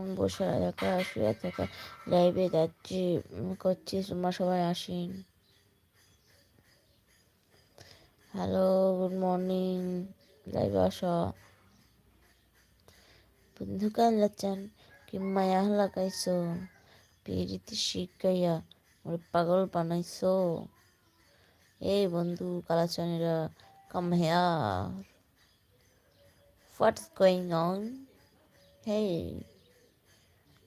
উম, বসে থাকা শুয়ে থাকা লাইভে যাচ্ছি করছি তোমরা সবাই আসিন। হ্যালো গুড মর্নিং লাইভে আসো। বন্ধুকাল যাচ্ছেন কি মায়া লাগাইছো পিরিতি শিখাইয়া ওর পাগল বানাইছো এই বন্ধু কালাচানিরা come here what's going on hey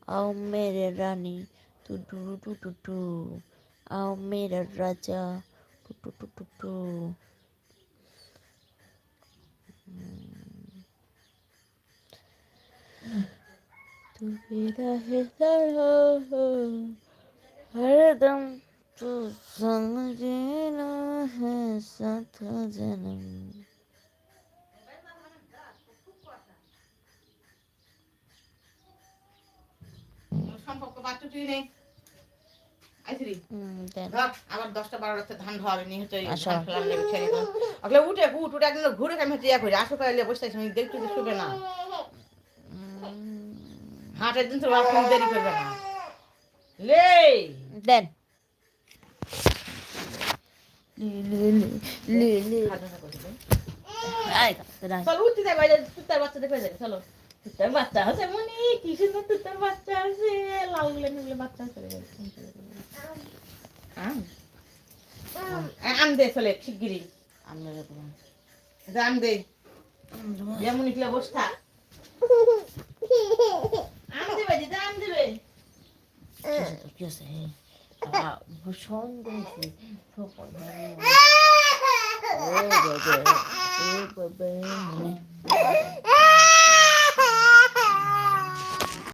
आओ मेरे रानी तू टू टू टू टू आओ मेरा राजा to to to to to तू मेरा है सारा हरदम तू संग जीना है साथ जन्म উঠে উঠ উঠে ঘুরে আমি ইয়া করি। বসে দেখতে শুবে না। হাটের দিন তো দেরি করবে না। লে দেন চলো উঠতে বাচ্চা যাই চলো। তুতার বাচ্চা আছে মনি কি সুন্দর বাচ্চা আছে লালগুলো নীল বাচ্চা আছে আম। আম। দে চলে শিগগিরি আম দে। যেমন ইকলা বস থাক। আম দেবে দিদা আম দেবে। কি আছে? ভূষণ করেছে ও বাবা ও বাবা